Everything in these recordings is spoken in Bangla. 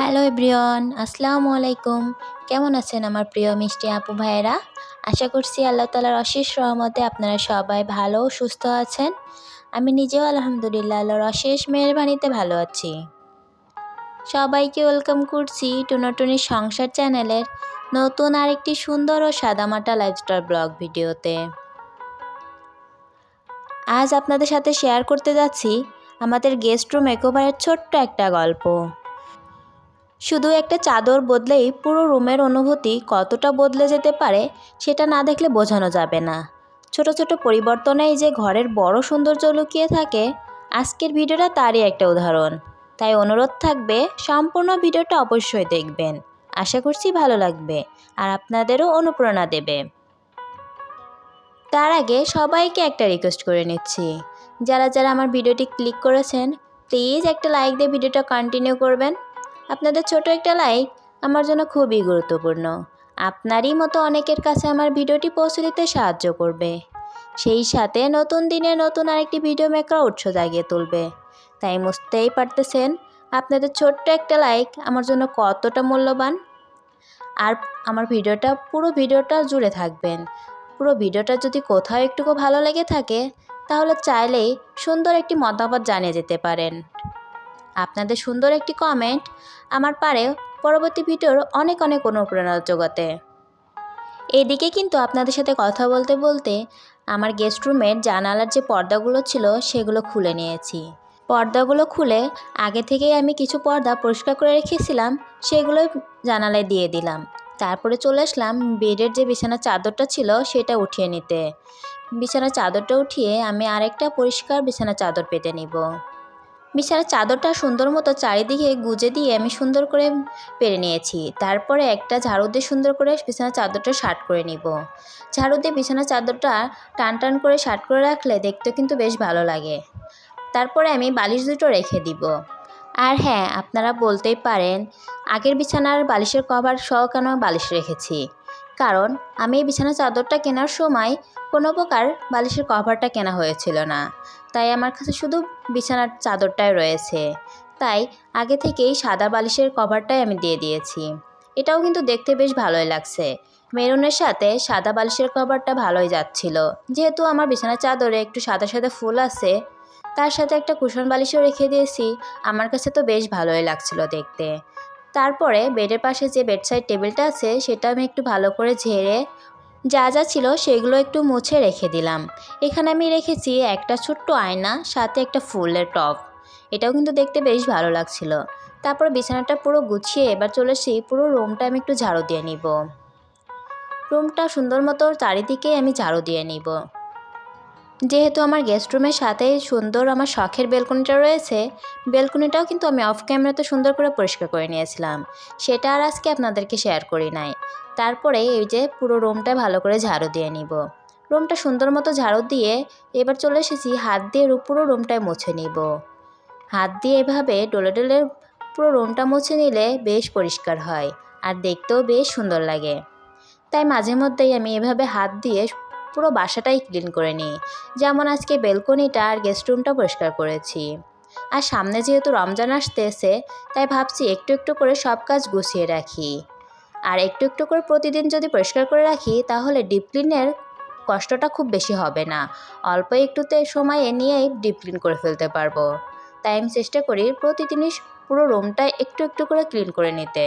হ্যালো এভরিওয়ান, আসসালামু আলাইকুম। কেমন আছেন আমার প্রিয় মিষ্টি আপু ভাইয়েরা? আশা করছি আল্লাহ তালার অশেষ রহমতে আপনারা সবাই ভালো, সুস্থ আছেন। আমি নিজেও আলহামদুলিল্লাহ আল্লাহর অশেষ মেহরবানিতে ভালো আছি। সবাইকে ওয়েলকাম করছি টুনটুনির সংসার চ্যানেলের নতুন আরেকটি সুন্দর ও সাদামাটা লাইফস্টাইল ব্লগ ভিডিওতে। আজ আপনাদের সাথে শেয়ার করতে যাচ্ছি আমাদের গেস্ট রুম একোবারের ছোট্ট একটা গল্প। শুধু একটা চাদর বদলেই পুরো রুমের অনুভূতি কতটা বদলে যেতে পারে, সেটা না দেখলে বোঝানো যাবে না। ছোট ছোট পরিবর্তনেই যে ঘরের বড় সৌন্দর্য লুকিয়ে থাকে, আজকের ভিডিওটা তারই একটা উদাহরণ। তাই অনুরোধ থাকবে, সম্পূর্ণ ভিডিওটা অবশ্যই দেখবেন। আশা করছি ভালো লাগবে, আর আপনাদেরও অনুপ্রেরণা দেবে। তার আগে সবাইকে একটা রিকোয়েস্ট করে নিচ্ছি। যারা যারা আমার ভিডিওটি ক্লিক করেছেন প্লিজ একটা লাইক দিয়ে ভিডিওটা কন্টিনিউ করবেন। আপনাদের ছোট একটা লাইক আমার জন্য খুবই গুরুত্বপূর্ণ। আপনারই মতো অনেকের কাছে আমার ভিডিওটি পৌঁছে দিতে সাহায্য করবে। সেই সাথে নতুন দিনে নতুন আরেকটি ভিডিও মেকার উৎস জাগিয়ে তুলবে। তাই বুঝতেই পারতেছেন? আপনাদের ছোট্ট একটা লাইক আমার জন্য কতটা মূল্যবান? আর আমার ভিডিওটা, পুরো ভিডিওটা জুড়ে থাকবেন। পুরো ভিডিওটা যদি কোথাও একটুকু ভালো লেগে থাকে, তাহলে চাইলেই সুন্দর একটি মতামত জানিয়ে যেতে পারেন। আপনাদের সুন্দর একটি কমেন্ট আমার পারে পরবর্তী ভিডিওর অনেক অনেক অনুপ্রেরণা জোগাতে। এদিকে কিন্তু আপনাদের সাথে কথা বলতে বলতে আমার গেস্ট রুমের জানালার যে পর্দাগুলো ছিল সেগুলো খুলে নিয়েছি। পর্দাগুলো খুলে আগে থেকেই আমি কিছু পর্দা পরিষ্কার করে রেখেছিলাম, সেগুলোই জানালায় দিয়ে দিলাম। তারপরে চলে আসলাম বেডের যে বিছানার চাদরটা ছিল সেটা উঠিয়ে নিতে। বিছানার চাদরটা উঠিয়ে আমি আরেকটা পরিষ্কার বিছানার চাদর পেতে নিব। বিছানার চাদরটা সুন্দর মতো চারিদিকে গুজে দিয়ে আমি সুন্দর করে পেরে নিয়েছি। তারপরে একটা ঝাড়ু দিয়ে সুন্দর করে বিছানার চাদরটা শার্ট করে নিব। ঝাড়ু দিয়ে বিছানার চাদরটা টান টান করে শার্ট করে রাখলে দেখতে কিন্তু বেশ ভালো লাগে। তারপরে আমি বালিশ দুটো রেখে দিব। আর হ্যাঁ আপনারা বলতেই পারেন, আগের বিছানার বালিশের কভার সহ কেন বালিশ রেখেছি? কারণ আমি এই বিছানার চাদরটা কেনার সময় কোনো প্রকার বালিশের কভারটা কেনা হয়েছিল না। তাই আমার কাছে শুধু বিছানার চাদরটাই রয়েছে। তাই আগে থেকেই সাদা বালিশের কভারটাই আমি দিয়ে দিয়েছি। এটাও কিন্তু দেখতে বেশ ভালোই লাগছে। মেরুনের সাথে সাদা বালিশের কভারটা ভালোই যাচ্ছিল। যেহেতু আমার বিছানার চাদরে একটু সাদা সাদা ফুল আছে, তার সাথে একটা কুশন বালিশও রেখে দিয়েছি। আমার কাছে তো বেশ ভালোই লাগছিল দেখতে। তারপরে বেডের পাশে যে বেডসাইড টেবিলটা আছে, সেটা আমি একটু ভালো করে ঝেড়ে যা যা ছিল সেগুলো একটু মুছে রেখে দিলাম। এখানে আমি রেখেছি একটা ছোট্ট আয়না, সাথে একটা ফুলের টপ এটাও কিন্তু দেখতে বেশ ভালো লাগছিল। তারপর বিছানাটা পুরো গুছিয়ে এবার চলে এসেছি, পুরো রুমটা আমি একটু ঝাড়ু দিয়ে নিব। রুমটা সুন্দর মতো চারিদিকেই আমি ঝাড়ু দিয়ে নিব। যেহেতু আমার গেস্ট রুমের সাথেই সুন্দর আমার শখের বেলকনিটা রয়েছে, বেলকনিটাও কিন্তু আমি অফ ক্যামেরাতে সুন্দর করে পরিষ্কার করে নিয়েছিলাম। সেটা আর আজকে আপনাদেরকে শেয়ার করি নাই। তারপরে এই যে পুরো রুমটা ভালো করে ঝাড়ু দিয়ে নিব। রুমটা সুন্দর মতো ঝাড়ু দিয়ে এবার চলে এসেছি হাত দিয়ে পুরো রুমটায় মুছে নিব। হাত দিয়ে এভাবে ডলে ডলে পুরো রুমটা মুছে নিলে বেশ পরিষ্কার হয়, আর দেখতেও বেশ সুন্দর লাগে। তাই মাঝে মধ্যেই আমি এভাবে হাত দিয়ে পুরো বাসাটাই ক্লিন করে নিই। যেমন আজকে বেলকনিটা আর গেস্ট রুমটা পরিষ্কার করেছি। আর সামনে যেহেতু রমজান আসতেছে, তাই ভাবছি একটু একটু করে সব কাজ গুছিয়ে রাখি। আর একটু একটু করে প্রতিদিন যদি পরিষ্কার করে রাখি, তাহলে ডিপ ক্লিনের কষ্টটা খুব বেশি হবে না। অল্প একটুতে সময়ে নিয়েই ডিপ ক্লিন করে ফেলতে পারব। তাই আমি চেষ্টা করি প্রতিদিনই পুরো রুমটা একটু একটু করে ক্লিন করে নিতে।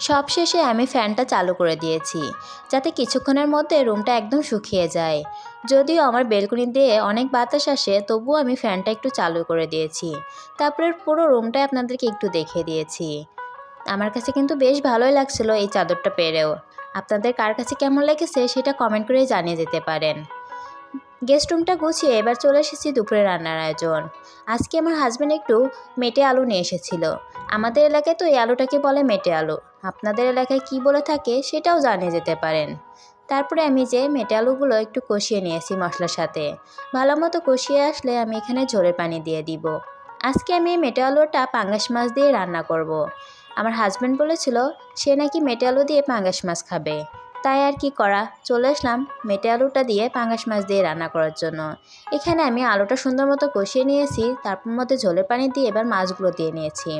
সবশেষে আমি ফ্যানটা চালু করে দিয়েছি, যাতে কিছুক্ষণের মধ্যে রুমটা একদম শুকিয়ে যায়। যদিও আমার বেলকনি দিয়ে অনেক বাতাস আসে, তবুও আমি ফ্যানটা একটু চালু করে দিয়েছি। তারপরে পুরো রুমটাই আপনাদেরকে একটু দেখিয়ে দিয়েছি। আমার কাছে কিন্তু বেশ ভালোই লাগছিল এই চাদরটা পেরেও। আপনাদের কার কাছে কেমন লেগেছে সেটা কমেন্ট করে জানিয়ে যেতে পারেন। গেস্ট রুমটা গুছিয়ে এবার চলে এসেছি দুপুরে রান্নার আয়োজন। আজকে আমার হাজব্যান্ড একটু মেটে আলু নিয়ে এসেছিল। আমাদের এলাকায় তো এই আলুটাকে বলে মেটে আলু। আপনাদের এলাকায় কি বলে থাকে সেটাও জানিয়ে যেতে পারেন। তারপরে আমি যে মেটে আলুগুলো একটু কষিয়ে নিয়েছি মশলার সাথে। ভালো মতো কষিয়ে আসলে আমি এখানে ঝোলের পানি দিয়ে দিব। আজকে আমি মেটে আলুটা পাঙ্গাস মাছ দিয়ে রান্না করব। আমার হাজব্যান্ড বলেছিল, সে নাকি মেটে আলু দিয়ে পাঙ্গাস মাছ খাবে। তাই আর কি করা? চলে আসলাম মেটে আলুটা দিয়ে পাঙ্গাস মাছ দিয়ে রান্না করার জন্য। এখানে আমি আলুটা সুন্দর মতো কষিয়ে নিয়েছি, তারপর মধ্যে ঝোলের পানি দিয়ে এবার মাছগুলো দিয়ে নিয়েছি।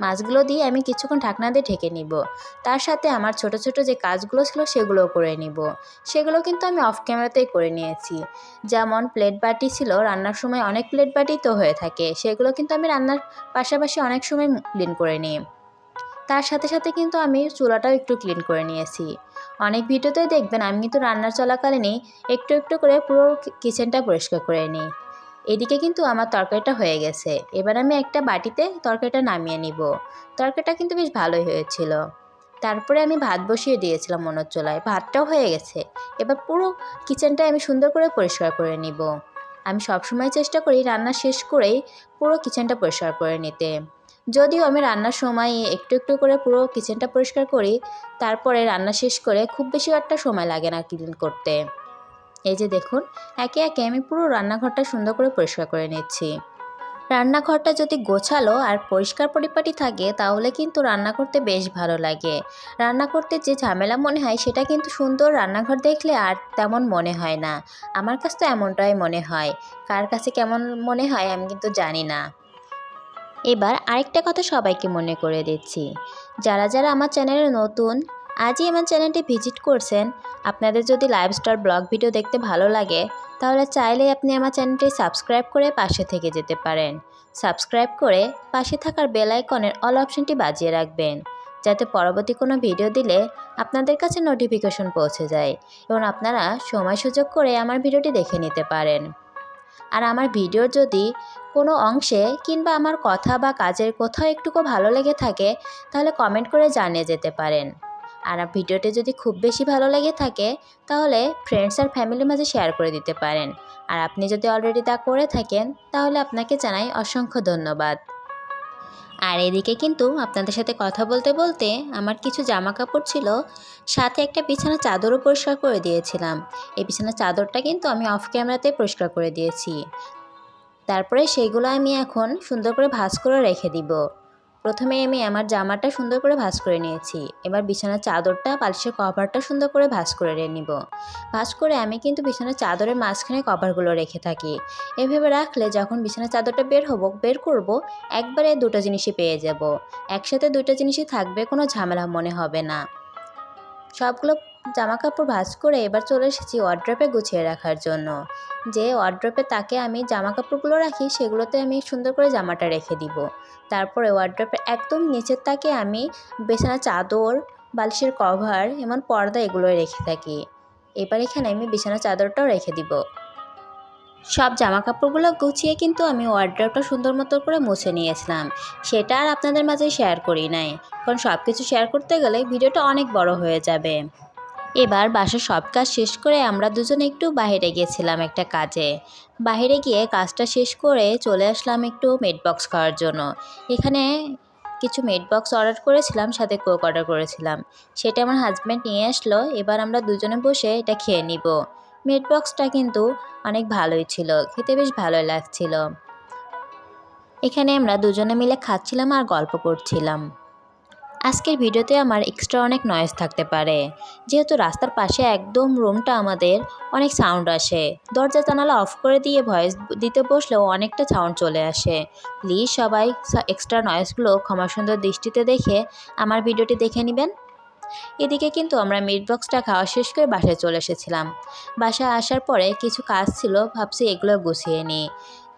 মাছগুলো দিয়ে আমি কিছুক্ষণ ঢাকনা দিয়ে ঢেকে নিব। তার সাথে আমার ছোট ছোট যে কাজগুলো ছিল সেগুলোও করে নিব। সেগুলো কিন্তু আমি অফ ক্যামেরাতেই করে নিয়েছি। যেমন প্লেট বাটি ছিল, রান্নার সময় অনেক প্লেট বাটি তো হয়ে থাকে। সেগুলো কিন্তু আমি রান্নার পাশাপাশি অনেক সময় ক্লিন করে নিই। তার সাথে সাথে কিন্তু আমি চুলাটাও একটু ক্লিন করে নিয়েছি। অনেক ভিডিওতেই দেখবেন আমি কিন্তু রান্নার চলাকালীনই একটু একটু করে পুরো কিচেনটা পরিষ্কার করে নিই। এদিকে কিন্তু আমার তরকারিটা হয়ে গেছে। এবার আমি একটা বাটিতে তরকারিটা নামিয়ে নিব। তরকারিটা কিন্তু বেশ ভালোই হয়েছিল। তারপরে আমি ভাত বসিয়ে দিয়েছিলাম মনোর চোলায়। ভাতটাও হয়ে গেছে। এবার পুরো কিচেনটা আমি সুন্দর করে পরিষ্কার করে নিব। আমি সবসময় চেষ্টা করি রান্না শেষ করেই পুরো কিচেনটা পরিষ্কার করে নিতে। যদিও আমি রান্নার সময় একটু একটু করে পুরো কিচেনটা পরিষ্কার করি, তারপরে রান্না শেষ করে খুব বেশি একটা সময় লাগে না ক্লিন করতে। এই যে দেখুন, একে একে আমি পুরো রান্নাঘরটা সুন্দর করে পরিষ্কার করে নিচ্ছি। রান্নাঘরটা যদি গোছালো আর পরিষ্কার পরিপাটি থাকে, তাহলে কিন্তু রান্না করতে বেশ ভালো লাগে। রান্না করতে যে ঝামেলা মনে হয়, সেটা কিন্তু সুন্দর রান্নাঘর দেখলে আর তেমন মনে হয় না। আমার কাছে তো এমনটাই মনে হয়। কার কাছে কেমন মনে হয়, আমি কিন্তু জানি না। এবার আরেকটা কথা সবাইকে মনে করে দিচ্ছি। যারা যারা আমার চ্যানেলে নতুন, আজই আমার চ্যানেলটি ভিজিট করছেন, আপনাদের যদি লাইফস্টাইল ব্লগ ভিডিও দেখতে ভালো লাগে, তাহলে চাইলে আপনি আমার চ্যানেলটি সাবস্ক্রাইব করে পাশে থেকে যেতে পারেন। সাবস্ক্রাইব করে পাশে থাকার বেল আইকনের অল অপশনটি বাজিয়ে রাখবেন, যাতে পরবর্তী কোনো ভিডিও দিলে আপনাদের কাছে নোটিফিকেশন পৌঁছে যায় এবং আপনারা সময় সুযোগ করে আমার ভিডিওটি দেখে নিতে পারেন। আর আমার ভিডিওর যদি কোনো অংশে কিংবা আমার কথা বা কাজের কোথাও একটুকু ভালো লেগে থাকে, তাহলে কমেন্ট করে জানিয়ে যেতে পারেন। আর ভিডিওটি যদি খুব বেশি ভালো লেগে থাকে, তাহলে ফ্রেন্ডস আর ফ্যামিলির মাঝে শেয়ার করে দিতে পারেন। আর আপনি যদি অলরেডি তা করে থাকেন, তাহলে আপনাকে জানাই অসংখ্য ধন্যবাদ। আর এদিকে কিন্তু আপনাদের সাথে কথা বলতে বলতে আমার কিছু জামা কাপড় ছিল, সাথে একটা বিছানা চাদরও পরিষ্কার করে দিয়েছিলাম। এই বিছানার চাদরটা কিন্তু আমি অফ ক্যামেরাতে পরিষ্কার করে দিয়েছি। তারপরে সেইগুলো আমি এখন সুন্দর করে ভাঁজ করে রেখে দিব। প্রথমে আমি আমার জামাটা সুন্দর করে ভাঁজ করে নিয়েছি। এবার বিছানার চাদরটা বালিশের কভারটা সুন্দর করে ভাঁজ করে নিব। ভাঁজ করে আমি কিন্তু বিছানার চাদরের মাঝখানে কভারগুলো রেখে থাকি। এভাবে রাখলে যখন বিছানার চাদরটা বের হব, বের করব, একবারে দুটো জিনিসই পেয়ে যাব। একসাথে দুটো জিনিসই থাকবে, কোনো ঝামেলা মনে হবে না। সবগুলো জামা কাপড় ভাঁজ করে এবার চলে এসেছি ওয়ার্ড্রপে গুছিয়ে রাখার জন্য। যে ওয়ার্ড্রপে তাকে আমি জামা কাপড়গুলো রাখি, সেগুলোতে আমি সুন্দর করে জামাটা রেখে দিব। তারপরে ওয়ার্ড্রপের একদম নিচের তাকে আমি বিছানা চাদর, বালিশের কভার এমন পর্দা এগুলো রেখে থাকি। এবার এখানে আমি বিছানা চাদরটাও রেখে দিব। সব জামা কাপড়গুলো গুছিয়ে কিন্তু আমি ওয়ার্ড্রপটা সুন্দর মতো করে মুছে নিয়েছিলাম। সেটা আর আপনাদের মাঝে শেয়ার করি নাই। কারণ সব কিছু শেয়ার করতে গেলে ভিডিওটা অনেক বড় হয়ে যাবে। এবার বাসার সব কাজ শেষ করে আমরা দুজন একটু বাইরে গিয়েছিলাম একটা কাজে। বাইরে গিয়ে কাজটা শেষ করে চলে আসলাম একটু মেড বক্স খাওয়ার জন্য। এখানে কিছু মেড বক্স অর্ডার করেছিলাম, সাথে কোক অর্ডার করেছিলাম। সেটা আমার হাজব্যান্ড নিয়ে আসলো, এবার আমরা দুজনে বসে এটা খেয়ে নিব। মেড বক্সটা কিন্তু অনেক ভালোই ছিল, খেতে বেশ ভালোই লাগছিল। এখানে আমরা দুজনে মিলে খাচ্ছিলাম আর গল্প করছিলাম। আজকের ভিডিওতে আমার এক্সট্রা অনেক নয়েজ থাকতে পারে। যেহেতু রাস্তার পাশে একদম রুমটা আমাদের অনেক সাউন্ড আসে। দরজা জানালা অফ করে দিয়ে ভয়েস দিতে বসলেও অনেকটা সাউন্ড চলে আসে। প্লিজ সবাই এক্সট্রা নয়েজগুলো ক্ষমা সুন্দর দৃষ্টিতে দেখে আমার ভিডিওটি দেখে নেবেন। এদিকে কিন্তু আমরা মিট বক্সটা খাওয়া শেষ করে বাসায় চলে এসেছিলাম। বাসায় আসার পরে কিছু কাজ ছিল, ভাবছি এগুলো গুছিয়ে নিই।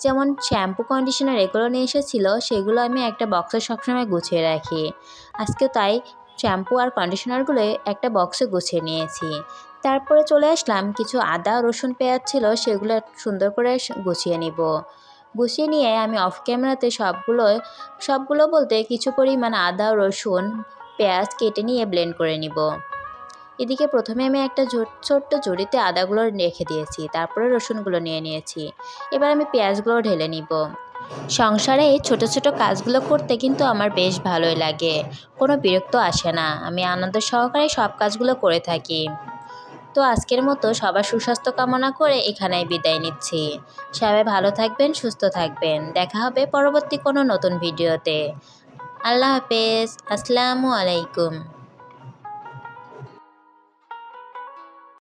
যেমন শ্যাম্পু কন্ডিশনার এগুলো নিয়ে এসেছিল, সেগুলো আমি একটা বক্সে সবসময় গুছিয়ে রাখি। আজকে তাই শ্যাম্পু আর কন্ডিশনারগুলো একটা বক্সে গুছিয়ে নিয়েছি। তারপরে চলে আসলাম, কিছু আদা, রসুন, পেঁয়াজ ছিল, সেগুলো সুন্দর করে গুছিয়ে নিব। গুছিয়ে নিয়ে আমি অফ ক্যামেরাতে সবগুলো সবগুলো বলতে কিছু পরিমাণ আদা, রসুন, পেঁয়াজ কেটে নিয়ে ব্লেন্ড করে নিব। এদিকে প্রথমে আমি একটা ছোট্ট জড়িতে আদাগুলো রেখে দিয়েছি, তারপরে রসুনগুলো নিয়ে নিয়েছি। এবার আমি পেঁয়াজগুলো ঢেলে নিব। সংসারে এই ছোটো ছোটো কাজগুলো করতে কিন্তু আমার বেশ ভালোই লাগে। কোনো বিরক্ত আসে না, আমি আনন্দ সহকারে সব কাজগুলো করে থাকি। তো আজকের মতো সবার সুস্বাস্থ্য কামনা করে এখানেই বিদায় নিচ্ছি। সবাই ভালো থাকবেন, সুস্থ থাকবেন। দেখা হবে পরবর্তী কোনো নতুন ভিডিওতে। আল্লাহ হাফেজ। আসসালামু আলাইকুম।